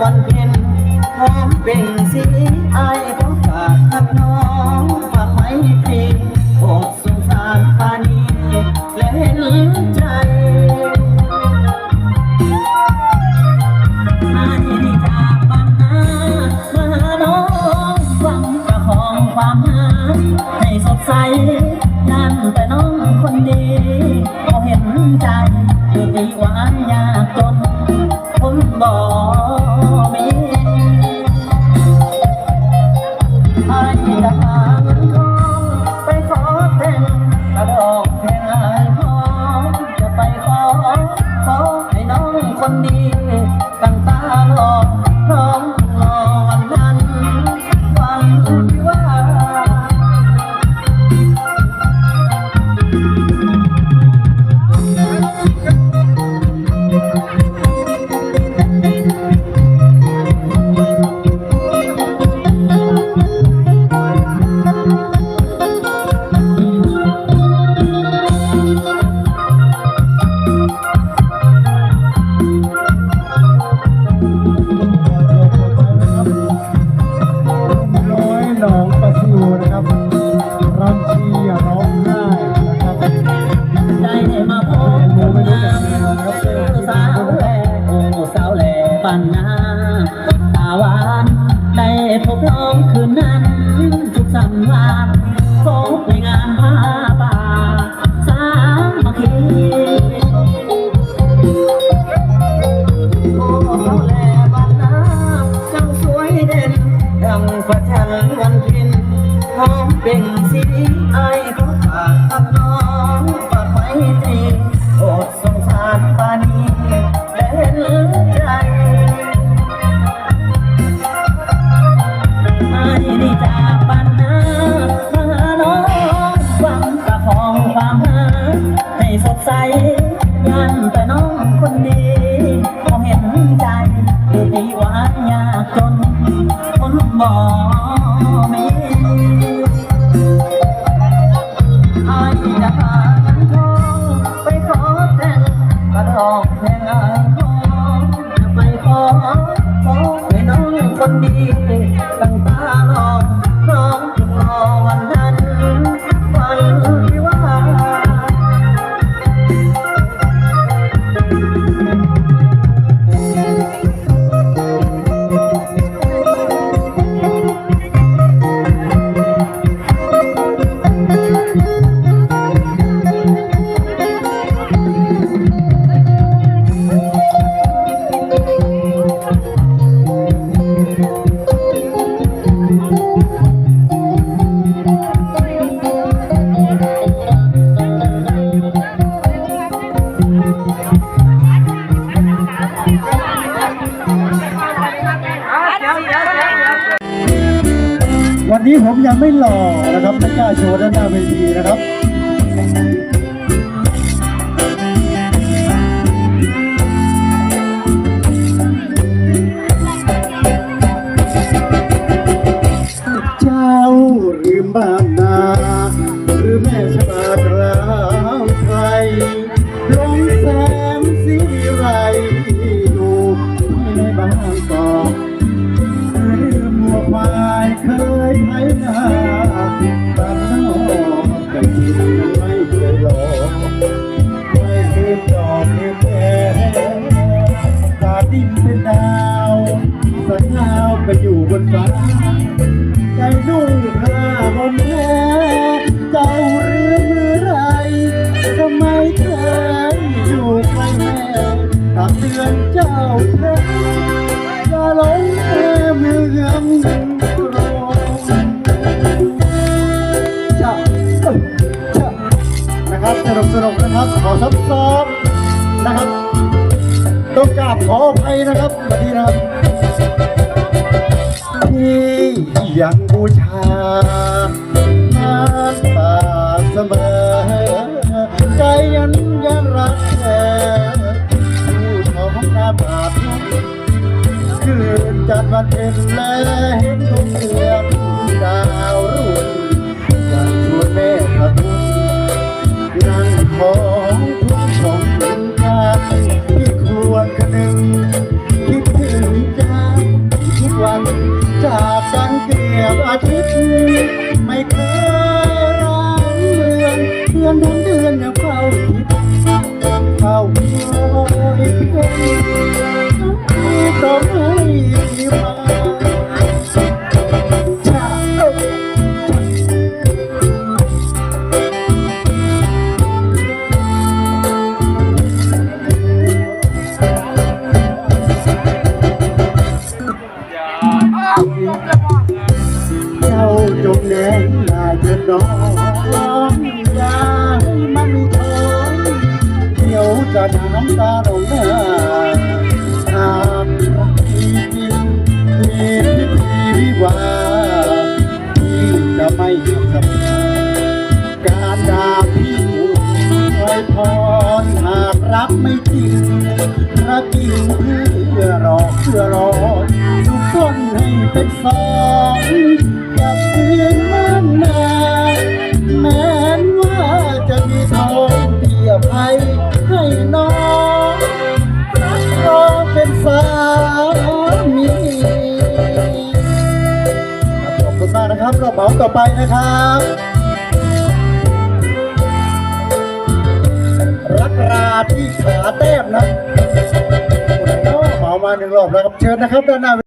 วันเพ็ญหอมเป็นสีอายเขฝากทางน้องมาไม่เพลงอกสงสารปานีและเห็นใจความหาให้สดใสนั่นแต่น้องคนดี หามหาให้สดใสยานแต่น้องคนดีเขาเห็นใจอยู่ที่หวานยากจนคนบ่มีไอ้จะหา วันนี้ผมยังไม่หล่อนะครับไม่กล้าโชว์ด้านหน้าเวทีนะครับเจ้าหรือบ้านนาหรือแม่ชะบากราวไทยลงแสงสีไรอยู่ที่ในบ้านกอก เป็นดาวสัญญาไปอยู่บนฟ้า ใจนุ่งผ้าห่มแพ้เจ้าเรือมือไรทำไมเคยอยู่ใกล้แม่ตักเตือนเจ้าแท้อย่าหลงแม่เมืองกรงจ้าเจ้านะครับสนุกสนุกนะครับขอซับซ้อมนะครับ ต้องกราบขออภัยนะครับสวัสดีนะครับที่ยังบูชาน้ำตาเสมอ ใจยันยังรักแท้ผู้ของหน้าบาปคืนจัดวันเพ็ญและ ไดน้องย่าให้มันท้อเดี๋ยวจะน้ำตาลงหน้าหากรักจริงมีพิธีวิวาห์ที่จะไม่สำคัญการด่าพี่ไว้พรหากรักไม่จริงรักจริงเพื่อรอเพื่อรอทุกคนให้เป็นสอง นะครับรอบเหมาต่อไปนะครับรักราที่ขาแต้มนะโอ้โหเหมามาหนึ่งรอบแล้วครับเชิญนะครับด้านหน้า